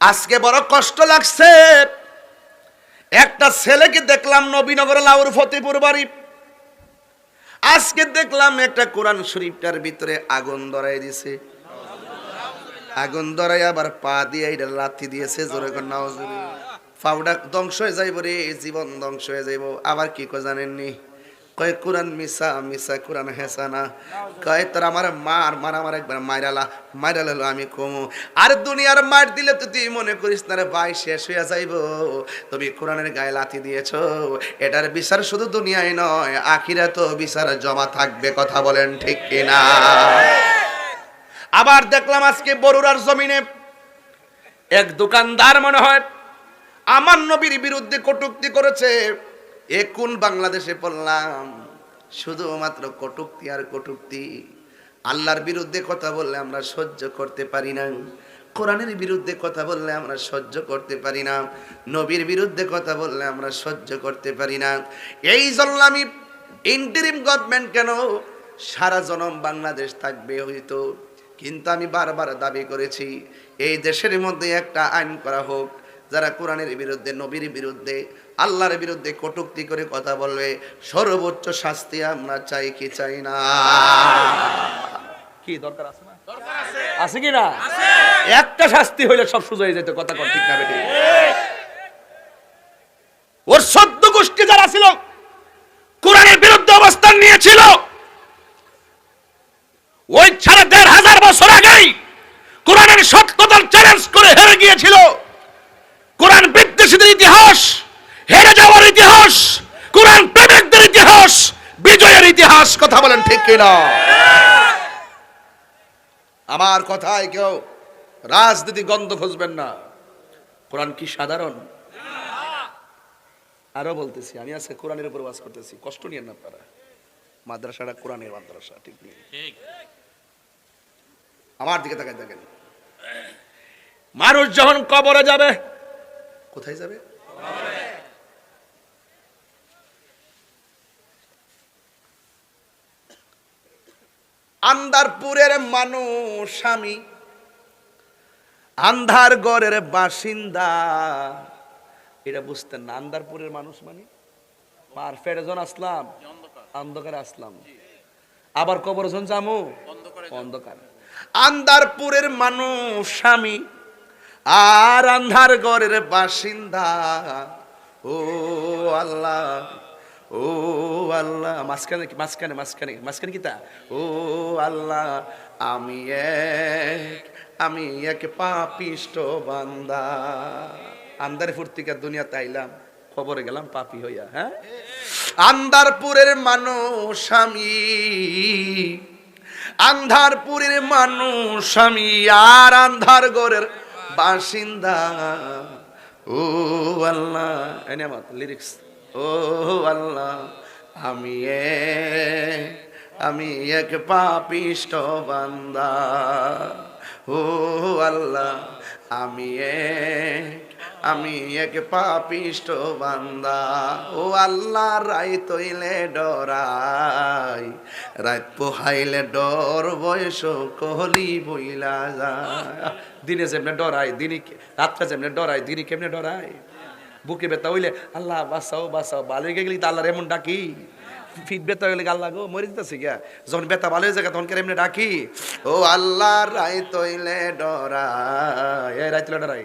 আজকে বড় কষ্ট লাগছে। একটা ছেলেকে দেখলাম নবীনগর লাউর ফতেপুর বাড়ি। আজকে দেখলাম একটা কোরআন শরীফটার ভিতরে আগুন ধরাই দিছে। আগুন ধরাই আবার পা দিয়ে এটা লাথি দিয়েছে, জোরে করে পাউডার ধ্বংস হয়ে যাইব রে, জীবন ধ্বংস হয়ে যাইব। আবার কি কো জানেননি? কয় কোরআন মিসা মিসা কোরআন হেসা না কয়, তোর আমার মার মার আমার একবার মাইরালা, মাইরাল হলো আমি কমু। আর দুনিয়ার মার দিলে তো তুই মনে করিস না রে ভাই, শেষ হয়ে যাইব। তুমি কোরআনের গায়ে লাথি দিয়েছ। এটার বিচার শুধু দুনিয়ায় নয় আখিরা তো বিচার জমা থাকবে, কথা বলেন ঠিক কিনা? আবার দেখলাম আজকে বরুরার জমিনে এক দোকানদার মনে হয়, আমার নবীর বিরুদ্ধে কটুক্তি করেছে। এ কোন বাংলাদেশে পড়লাম? শুধুমাত্র কটুক্তি আর কটুক্তি। আল্লাহর বিরুদ্ধে কথা বললে আমরা সহ্য করতে পারি না। কোরআনের বিরুদ্ধে কথা বললে আমরা সহ্য করতে পারি না। নবীর বিরুদ্ধে কথা বললে আমরা সহ্য করতে পারি না। এই জন্য আমি ইন্টারিম গভর্নমেন্ট কেন? সারা জনম বাংলাদেশ থাকবে হয়তো। কিন্তু আমি বারবার দাবি করেছি, এই দেশের মধ্যে একটা আইন করা হোক। যারা কোরআনের বিরুদ্ধে নবীর বিরুদ্ধে আল্লাহর বিরুদ্ধে কটুক্তি করে কথা বলবে সর্বোচ্চ শাস্তি আমরা চাই কি চাই না? কি দরকার আছে না? আছে। কি না? একটা শাস্তি হইলে সব সুযোগ হয়ে যেত কথা কর ঠিক না বেটি। ওর সদ্য গোষ্ঠী যারা ছিল কোরআনের বিরুদ্ধে অবস্থান নিয়েছিল ওই সাড়ে দেড় হাজার বছর আগেই কোরআনের সত্যতার চ্যালেঞ্জ করে হেরে গিয়েছিল। কোরআন বিদ্বেষীদের ইতিহাস হেরে যাওয়ার ইতিহাস কোরআন প্রেমিকদের ইতিহাস বিজয়ের ইতিহাস কথা বলেন ঠিক কিনা? আমার কথায় কেউ রাজনীতি গন্ধ খুঁজবেন না। কোরআন কি সাধারণ? আরও বলতেছি আমি আজকে কোরআনের উপর বাস করতেছি কষ্ট নিয়ে না আপনারা। মাদ্রাসাটা কোরআনের মাদ্রাসা ঠিক নেই। আমার দিকে তাকায় দেখেন। মানুষ যখন কবরে যাবে কোথায় যাবে? আন্দারপুরের মানুষ আমি আন্ধার গড়ের বাসিন্দা। এটা বুঝতেন না আন্দারপুরের মানুষ মানে? মার ফেরেজন আসলাম অন্ধকারে আসলাম। আবার কবর জন জামু? অন্ধকার আন্দারপুরের মানুষ আমি আর আন্ধার ঘরের বাসিন্দা। ও আল্লাহ ও আল্লাহ। মাঝখানে মাঝখানে মাঝখানে মাঝখানে কি তা? ও আল্লাহ, আমি এক আমি এক পাপিষ্ট বান্দা। আন্দারে ফুর্তিকার দুনিয়া তাইলাম খবরে গেলাম পাপি হইয়া হ্যাঁ? আন্দারপুরের মানুষ আমি, আন্ধারপুরের মানুষ আমি, আর আন্ধার গড়ের বাসিন্দা। ও আল্লাহ এনে আমার লিরিক্স ও আল্লাহ, আমি এ আমি এক পাপিষ্ট বান্দা। ও আল্লাহ, আমি এক আমি এক পাপিষ্ট বান্দা। ও আল্লাহ রাই তৈলে ডরাই। রাত পোহাইলে ডর, বয়স কহলি বইলা যায়। দিনে যেমনে ডরাই, দিনে রাতটা যেমনে ডরাই, দিনে কেমনে ডরাই? বুকে ব্যথা হইলে, আল্লাহ বাসাও বাঁচাও। ভালো হয়ে গেলি, আল্লাহর এমন ডাকি। ফিট ব্যথা হইলে আল্লাহ গো, মরে দিতেছে গিয়া যখন ব্যথা ভালো হয়ে যায়, তখন কেন ডাকি? ও আল্লাহ রাই তৈলে ডরাই। রাই তৈলে ডরাই।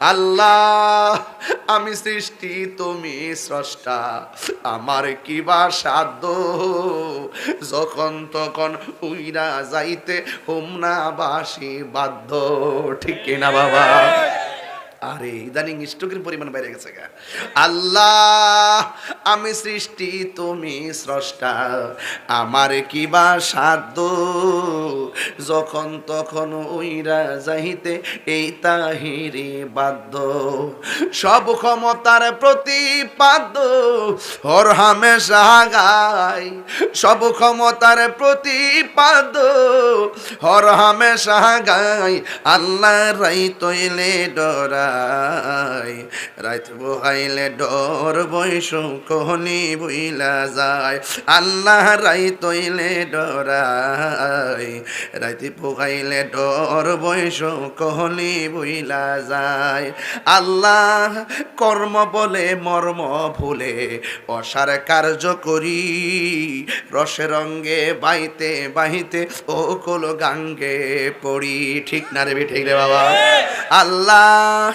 আল্লাহ, আমি সৃষ্টি, তুমি স্রষ্টা। আমার কি বা সাধ্য? যখন তখন উইরা যাইতে হুমনা বাসি বাধ্য। ঠিক না বাবা? আরে, ইদানিং স্ট্রোকের পরিমাণ বেড়ে গেছে গা। আল্লাহ, আমি সৃষ্টি, তুমি স্রষ্টা। আমার কি বা সাধ্য? যখন তখন উইরা যাইতে এই তাহিরি বাধ্য। সব ক্ষমতার প্রতিপাদ্য হর হামেশা গাই সব ক্ষমতার প্রতিপাদ্য হর হামেশা গাই আল্লাহ রাই তৈলে ডরাই রাইত বহাইলে ডর বৈশ কহনি বইলা যায়। আল্লাহ রাই তৈলে ডরাই রাইতে পোকাইলে ডর বৈশ কহনি বইলা যায়। আল্লাহ কর্ম বলে মর্ম ভুলে অসার কার্য করি। রসে রঙ্গে বাইতে বাহিতে ও কোল গাঙ্গে পড়ি। ঠিক না রে ঠিক রে বাবা? আল্লাহ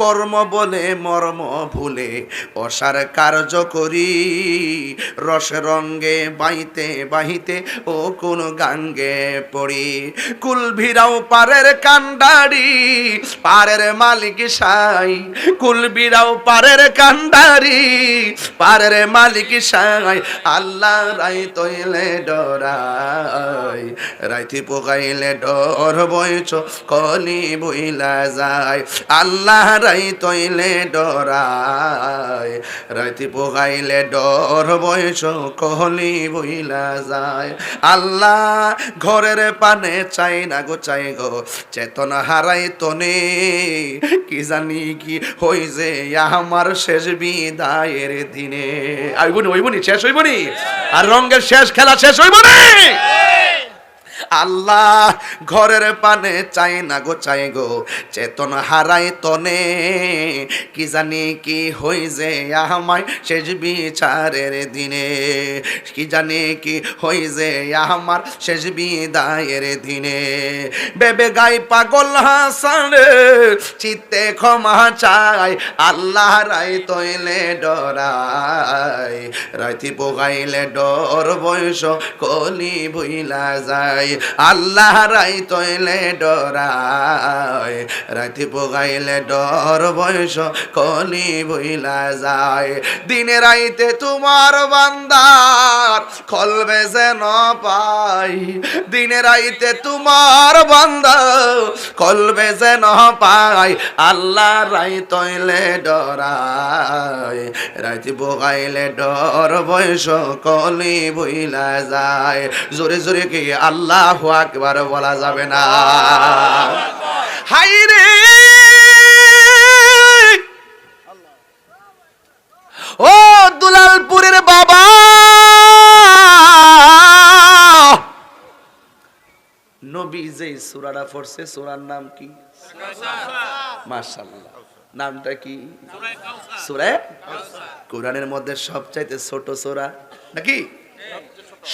কর্ম বলে, মর্ম ভুলে, অসার কার্য করি। রস রঙ্গে বাইতে বাহিতে ও কোন গাঙ্গে পড়ি। কুল ভিড়াও পারের কান্ডারি, পারের মালিক সাই। কুল ভিড়াও পারের কান্ডারি, পারের মালিক সাই। আল্লাহ রাই তৈলে ডরাই রাইতি পোকাইলে ডর বইছ, কলি বইলা যায়। আল্লাহ রাই তৈলে ডরাই, রাইতি পোকাইলে ডর বইছ কলি বইলা যায়। আল্লাহ ঘরের পানে চাই না গো, চাই গো, চেতনা হারাই তনে। কি জানি কি হই যে আমার শেষ বিদায়ের দিনে। আইবনি হইবনি শেষ হইবনি? আর রঙ্গের শেষ খেলা শেষ হইবনি? আল্লাহ ঘরের পানে চাই না গো, চাই গো। চেতন হারাই তনে, কি জানি কি হই যে আমায় শেষ বিচারের দিনে। কি জানি কি হই যে আমার শেষ বিদায়ের দিনে। বেবে গাই পাগল হাসান, চিত্তে ক্ষমা চাই, আল্লাহ রাই তৈলে ডরাই। রাইতি পোগাইলে ডর বয়স কলি বইলা যায়। আল্লাহ রাই তৈলে ডরায়, রাতি পোগাইলে ডর বয়স কলি বইলা যায়। দিনে রাইতে তোমার বান্দার খলবে যেন পাই, দিনে রাইতে তোমার বান্দা কলবে যেন পাই, আল্লাহ রাই তৈলে ডরায় রাইতে পোগাইলে ডর বয়স কলি বইলা যায়। জোরে জোরে কি আল্লাহ আকবার বলা যাবে না। হাই রে! ও দুলালপুরের বাবা! নবী যে সুরাটা পড়ছে, সুরার নাম কি? মাশাআল্লাহ। নামটা কি? সুরা কোরআনের মধ্যে সবচাইতে ছোট সোরা নাকি?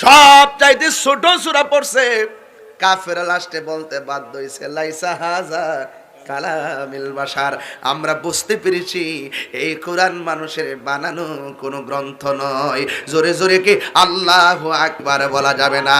সব চাইতে ছোট সুরা পড়ছে। কাফের লাস্টে বলতে বাধ্য হয়েছে লাইসা হাজা কালামিল বাসার আমরা বুঝতে পেরেছি, এই কোরআন মানুষের বানানো কোনো গ্রন্থ নয়। জোরে জোরে কি আল্লাহ আকবার বলা যাবে না?